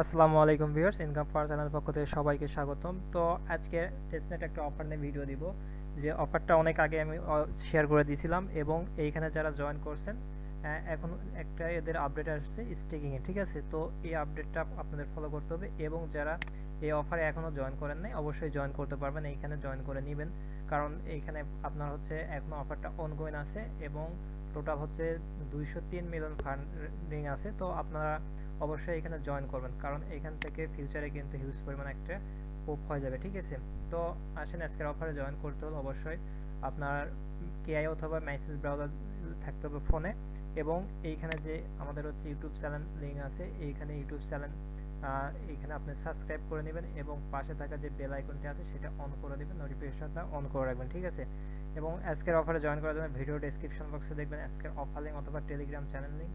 আসসালামু আলাইকুম viewers income পাওয়ার channel পক্ষ থেকে সবাইকে স্বাগতম। তো আজকে টেস্টনেট একটা অফার নিয়ে ভিডিও দিব। যে অফারটা অনেক আগে আমি শেয়ার করে দিয়েছিলাম এবং এইখানে যারা জয়েন করছেন এখন একটা এদের আপডেট আসছে স্টেকিংয়ে ঠিক আছে? তো এই আপডেটটা আপনাদের ফলো করতে হবে এবং যারা এই অফারে এখনও জয়েন করেন নাই, অবশ্যই জয়েন করতে পারবেন, এইখানে জয়েন করে নেবেন। কারণ এইখানে আপনার হচ্ছে এখনও অফারটা অনগোয়িং আছে এবং টোটাল হচ্ছে দুইশো তিন মিলিয়ন ফান্ডিং আছে, তো আপনারা অবশ্যই এখানে জয়েন করবেন। কারণ এখান থেকে ফিউচারে কিন্তু হিউজ পরিমাণ একটা পোপ হয়ে যাবে, ঠিক আছে? তো আসেন, আজকের অফারে জয়েন করতে হলে অবশ্যই আপনার কেআই অথবা মেসেজ ব্রাউজার থাকতে হবে ফোনে এবং এইখানে যে আমাদের হচ্ছে ইউটিউব চ্যানেল লিঙ্ক আছে, এইখানে ইউটিউব চ্যানেল এইখানে আপনি সাবস্ক্রাইব করে নেবেন এবং পাশে থাকা যে বেল আইকনটি আছে, সেটা অন করে দেবেন নোটিফিকেশনটা অন করে রাখবেন, ঠিক আছে? এবং আজকের অফারে জয়েন করার জন্য ভিডিও ডেসক্রিপশন বক্সে দেখবেন আজকের অফার লিঙ্ক অথবা টেলিগ্রাম চ্যানেল লিঙ্ক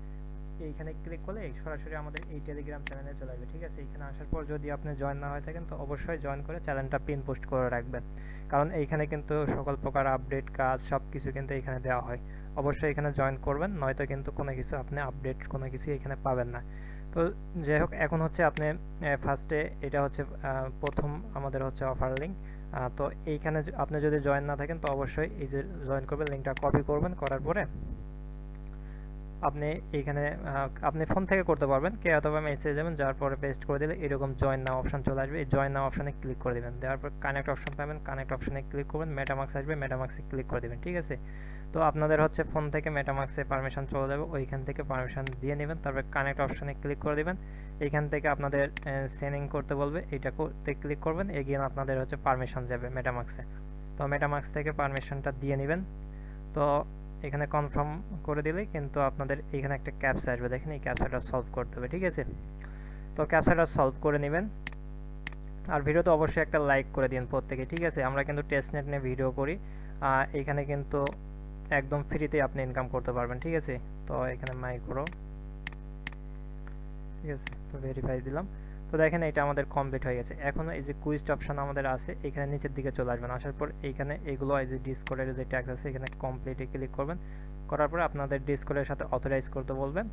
এইখানে ক্লিক করলে সরাসরি আমাদের এই টেলিগ্রাম চ্যানেলে চলে আসবে, ঠিক আছে? এখানে আসার পর যদি আপনি জয়েন না হয়ে থাকেন, তো অবশ্যই জয়েন করে চ্যানেলটা পিন পোস্ট করে রাখবেন। কারণ এইখানে কিন্তু সকল প্রকার আপডেট কাজ সব কিছু কিন্তু এখানে দেওয়া হয়। অবশ্যই এখানে জয়েন করবেন, নয়তো কিন্তু কোনো কিছু আপনি আপডেট কোনো কিছু এখানে পাবেন না। তো যাই হোক, এখন হচ্ছে আপনি ফার্স্টে এটা হচ্ছে প্রথম আমাদের হচ্ছে অফার লিঙ্ক তো এইখানে আপনি যদি জয়েন না থাকেন, তো অবশ্যই এই যে জয়েন করবেন লিঙ্কটা কপি করবেন, করার পরে আপনি এইখানে আপনি ফোন থেকে করতে পারবেন, কে অথবা মেসেজ যাবেন যাওয়ার পরে পেস্ট করে দিলে এরকম জয়েন নাও অপশন চলে আসবে। এই জয়েন নাও অপশানে ক্লিক করে দেবেন। দেওয়ার পর কানেক্ট অপশন পাবেন কানেক্ট অপশানে ক্লিক করবেন মেটামাক্স আসবে মেটামাক্সে ক্লিক করে দেবেন, ঠিক আছে? তো আপনাদের হচ্ছে ফোন থেকে মেটামাক্সে পারমিশন চলে যাবে, ওইখান থেকে পারমিশন দিয়ে নেবেন, তারপর কানেক্ট অপশানে ক্লিক করে দেবেন। এইখান থেকে আপনাদের সেনিং করতে বলবে, এইটা করতে ক্লিক করবেন এগিয়ে আপনাদের হচ্ছে পারমিশন যাবে মেটামাক্সে তো মেটামাক্স থেকে পারমিশনটা দিয়ে নেবেন। তো এখানে কনফার্ম করে দিলেই কিন্তু আপনাদের এখানে একটা ক্যাপসা আসবে, দেখেন এই ক্যাপসাটা সলভ করতে হবে, ঠিক আছে? তো ক্যাপসাটা সলভ করে নেবেন। আর ভিডিওতে অবশ্যই একটা লাইক করে দিন প্রত্যেকে, ঠিক আছে? আমরা কিন্তু টেস্টনেট নিয়ে ভিডিও করি। এখানে কিন্তু একদম ফ্রিতে আপনি ইনকাম করতে পারবেন, ঠিক আছে? তো এখানে মাইক্রো ঠিক আছে? তো ভেরিফাই দিলাম। তো দেখেন এটা আমাদের কমপ্লিট হয়ে গেছে। এখন এই যে কুইস্ট অপশন আমাদের আছে, এখানে নিচের দিকে চলে আসবেন। আসার পর এইখানে এগুলো এই যে ডিসকোডের যে ট্যাক্স আছে, এখানে কমপ্লিটে ক্লিক করবেন। করার পরে আপনাদের ডিসকোডের সাথে অথরাইজ করতে বলবেন।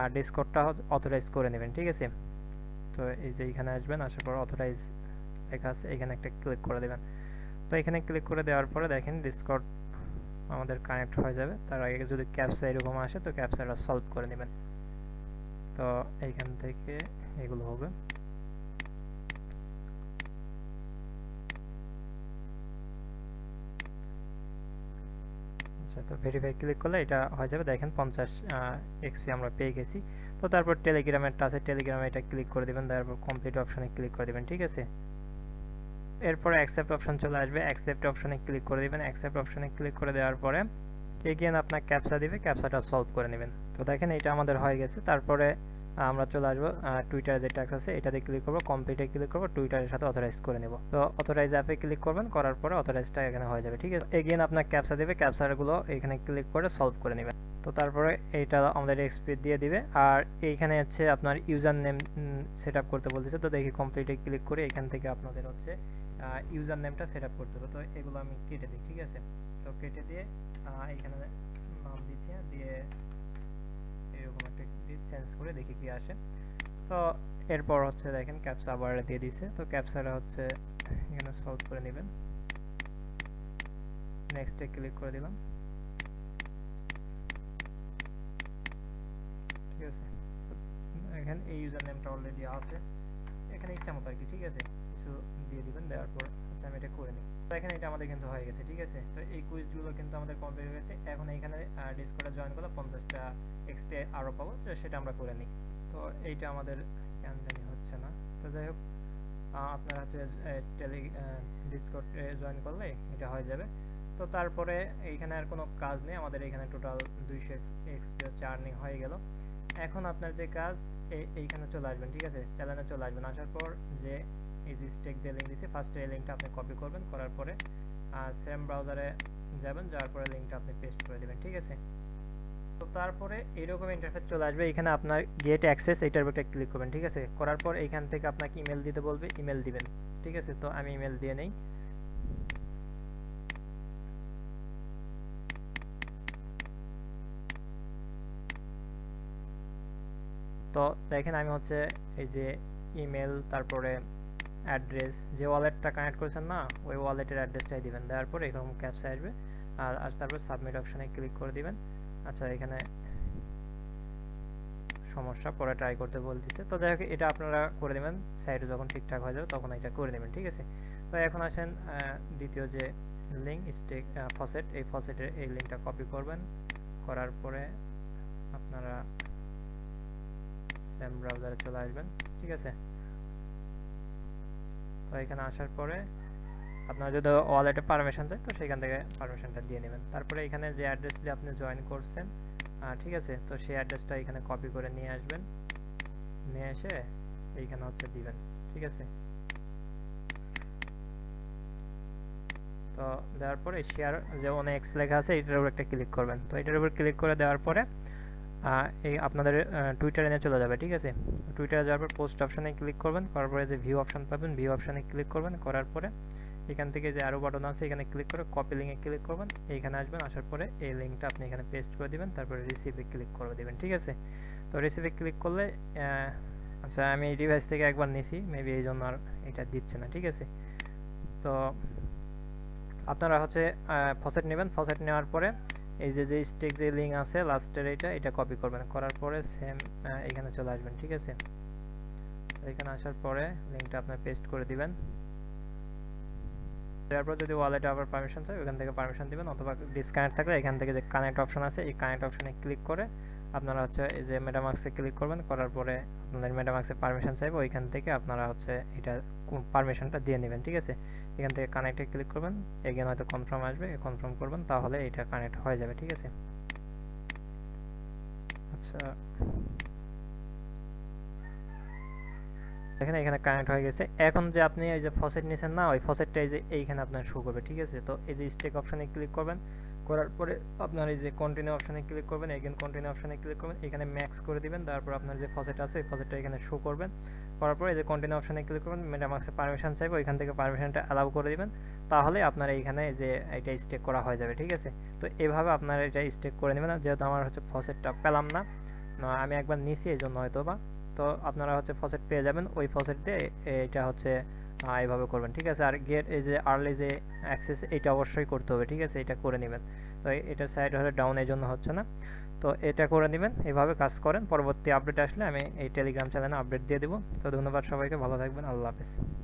আর ডিসকোডটা অথরাইজ করে নেবেন, ঠিক আছে? তো এই যে এখানে আসবেন, আসার পর অথরাইজ লেখা আছে, এখানে একটা ক্লিক করে দেবেন। তো এখানে ক্লিক করে দেওয়ার পরে দেখেন ডিসকোড আমাদের কানেক্ট হয়ে যাবে। তার আগে যদি ক্যাপসা এরকম আসে, তো ক্যাপসাটা সলভ করে নেবেন। তো এইখান থেকে এগুলো হবে। আচ্ছা তো ভেরিফাই ক্লিক করলে এটা হয়ে যাবে। দেখেন পঞ্চাশ এক্সপি আমরা পেয়ে গেছি। তো তারপর টেলিগ্রামেরটা আছে। টেলিগ্রামে এটা ক্লিক করে দেবেন। তারপর কমপ্লিট অপশানে ক্লিক করে দেবেন। ঠিক আছে? এরপর অ্যাকসেপ্ট অপশন চলে আসবে। অ্যাকসেপ্ট অপশানে ক্লিক করে দেবেন। অ্যাকসেপ্ট অপশানে ক্লিক করে দেওয়ার পরে এগেন আপনার ক্যাপসা দিবে ক্যাপসাটা সলভ করে নেবেন। তো দেখেন এটা আমাদের হয়ে গেছে। তারপরে আমরা চলে আসব টুইটার যে ট্যাক্স আছে, এটাতে ক্লিক করব কমপ্লিটে ক্লিক করব টুইটারের সাথে অথরাইজ করে নেব। তো অথরাইজ অ্যাপে ক্লিক করবেন, করার পরে অথরাইজটা এখানে হয়ে যাবে, ঠিক আছে? এগেন আপনার ক্যাপসা দেবে ক্যাপসারগুলো এখানে ক্লিক করে সলভ করে নেবেন। তো তারপরে এইটা আমাদের এক্সপি দিয়ে দিবে। আর এইখানে হচ্ছে আপনার ইউজার নেম সেট করতে বলতেছে। তো দেখি কমপ্লিটে ক্লিক করে এখান থেকে আপনাদের হচ্ছে ইউজার নেমটা সেট আপ করতে হবে। তো এগুলো আমি কেটে দিই, ঠিক আছে? তো কেটে দিয়ে এখানে নাম দিচ্ছি দিয়ে এরকম একটা চেঞ্জ করে দেখি কি আসে। তো এরপর হচ্ছে দেখেন ক্যাপসা আবার দিয়ে দিছে। তো ক্যাপসাটা হচ্ছে এখানে সলভ করে নেবেন। নেক্সটে ক্লিক করে দিলাম। ঠিক আছে? এখানে এই ইউজার নেমটা অলরেডি আছে। এখানে ইচ্ছা মতো আর কি, ঠিক আছে? কিছু দিয়ে দিবেন, দেওয়ার পর হচ্ছে আমি এটা করে নিই। তো এখানে এটা আমাদের কিন্তু হয়ে গেছে, ঠিক আছে? তো এই কুইজগুলো কিন্তু আমাদের কমপ্লিট হয়ে গেছে। এখন এখানে ডিসকোডে জয়েন করলে পঞ্চাশটা এক্সপি আরও পাবো, তো সেটা আমরা করে নিই। তো এইটা আমাদের কেন হচ্ছে না। তো যাই হোক আপনারা হচ্ছে টেলি ডিসকোড জয়েন করলে এটা হয়ে যাবে। তো তারপরে এইখানে আর কোনো কাজ নেই, আমাদের এখানে টোটাল দুইশো এক্সপি হচ্ছে হয়ে গেল। এখন আপনার যে কাজ এইখানে চলে আসবেন, ঠিক আছে? চ্যানেলে চলে আসবেন। আসার পর যে এই যে স্টেক যে লিঙ্ক দিয়েছি ফার্স্টে এই লিঙ্কটা আপনি কপি করবেন, করার পরে সেম ব্রাউজারে যাবেন, যাওয়ার পরে লিঙ্কটা আপনি পেস্ট করে দেবেন, ঠিক আছে? তো তারপরে এরকম ইন্টারফেস চলে আসবে, এখানে আপনার গেট অ্যাক্সেস এইটার উপরে ক্লিক করবেন, ঠিক আছে? করার পর এইখান থেকে আপনাকে ইমেল দিতে বলবে ইমেল দিবেন, ঠিক আছে? তো আমি ইমেল দিয়ে নেই। তো দেখেন আমি হচ্ছে এই যে ইমেল তারপরে অ্যাড্রেস, যে ওয়ালেটটা কানেক্ট করেছেন না, ওই ওয়ালেটের অ্যাড্রেসটাই দিবেন। দেওয়ার পর এরকম ক্যাপসা আসবে। আর আর তারপর সাবমিট অপশানে ক্লিক করে দিবেন। আচ্ছা এখানে সমস্যা, পরে ট্রাই করতে বলতেছে। তো যাই এটা আপনারা করে দেবেন সাইটে যখন ঠিকঠাক হয়ে যাবে, তখন এটা করে নেবেন, ঠিক আছে? তো এখন আসেন দ্বিতীয় যে লিঙ্ক স্টেক ফসেট এই ফসেটের এই লিঙ্কটা কপি করবেন। করার পরে আপনারা ব্রাউজারে চলে আসবেন, ঠিক আছে? তো এখানে আসার পরে আপনার যদি ওয়ালেটে পারমিশন চাই, তো সেখান থেকে পারমিশনটা দিয়ে নেবেন। তারপরে এখানে যে অ্যাড্রেস দিয়ে আপনি জয়েন করছেন ঠিক আছে? তো সেই অ্যাড্রেসটা এখানে কপি করে নিয়ে আসবেন। নিয়ে এসে এইখানে হচ্ছে দিবেন, ঠিক আছে? তো দেওয়ার পরে শেয়ার যে অনেক এক্স লেখা আছে, এটার উপর একটা ক্লিক করবেন। তো এটার উপর ক্লিক করে দেওয়ার পরে এই আপনাদের টুইটারে নিয়ে চলে যাবে, ঠিক আছে? টুইটারে যাওয়ার পর পোস্ট অপশানে ক্লিক করবেন, করার পরে যে ভিউ অপশান পাবেন ভিউ অপশানে ক্লিক করবেন, করার পরে এখান থেকে যে আরও বাটন আছে, এখানে ক্লিক করে কপি লিঙ্কে ক্লিক করবেন, এইখানে আসবেন, আসার পরে এই লিঙ্কটা আপনি এখানে পেস্ট করে দিবেন, তারপরে রিসিভে ক্লিক করে দিবেন, ঠিক আছে? তো রিসিভে ক্লিক করলে আচ্ছা আমি এই ডিভাইস থেকে একবার নিছি মেবি এই জন্য আর এটা দিচ্ছে না, ঠিক আছে? তো আপনারা হচ্ছে ফসেট নেবেন ফসেট নেওয়ার পরে এই যে যে স্টেক যে লিঙ্ক আছে লাস্টের এটা এটা কপি করবেন। করার পরে সেম এখানে চলে আসবেন, ঠিক আছে? এখানে আসার পরে লিঙ্কটা আপনার পেস্ট করে দিবেন। তারপর যদি ওয়ালেটে আবার পারমিশন চাই ওখান থেকে পারমিশন দিবেন, অথবা ডিসকানেক্ট থাকলে এখান থেকে যে কানেক্ট অপশন আছে, এই কানেক্ট অপশনে ক্লিক করে আপনারা হচ্ছে এই যে মেটামাক্সে ক্লিক করবেন, করার পরে আপনাদের মেটামাক্সে পারমিশন চাইবে, ওইখান থেকে আপনারা হচ্ছে এটা পারমিশনটা দিয়ে নেবেন, ঠিক আছে? এখান থেকে কানেক্টে ক্লিক করবেন এগেন হয়তো কনফার্ম আসবে কনফার্ম করবেন, তাহলে এটা কানেক্ট হয়ে যাবে, ঠিক আছে? আচ্ছা। দেখেন এখানে কানেক্ট হয়ে গেছে। এখন যে আপনি এই যে ফসেট নিয়েছেন না, ওই ফসেটটা এই যে এইখানে আপনার শো করবে, ঠিক আছে? তো এই যে স্টেক অপশানে ক্লিক করবেন করার পরে আপনার এই যে কন্টিনিউ অপশানে ক্লিক করবেন এগেন কন্টিনিউ অপশানে ক্লিক করবেন, এখানে ম্যাক্স করে দিবেন, তারপর আপনার যে ফসেট আছে, ওই ফসেটটা এখানে শো করবেন। করার পরে এই যে কন্টিনিউ অপশানে ক্লিক করবেন মেটামাক্সে পারমিশন চাইব, ওইখান থেকে পারমিশনটা অ্যালাউ করে দিবেন, তাহলে আপনার এইখানে যে এটা স্টেক করা হয়ে যাবে, ঠিক আছে? তো এভাবে আপনারা এটা স্টেক করে নেবেন যেহেতু আমার হচ্ছে ফসেটটা পেলাম না আমি একবার নিছি, এই জন্য হয়তো বা তো আপনারা হচ্ছে ফসেট পেয়ে যাবেন, ওই ফসেট দিয়ে এটা হচ্ছে এইভাবে করবেন, ঠিক আছে? আর গেট এই যে আর্লি যে অ্যাক্সেস এটা অবশ্যই করতে হবে, ঠিক আছে? এটা করে নেবেন। তো এটার সাইড হলে ডাউন এই জন্য হচ্ছে না। তো এটা করে নেবেন, এভাবে কাজ করেন। পরবর্তী আপডেট আসলে আমি এই টেলিগ্রাম চ্যানেলে আপডেট দিয়ে দেবো। তো ধন্যবাদ সবাইকে, ভালো থাকবেন, আল্লাহ হাফেজ।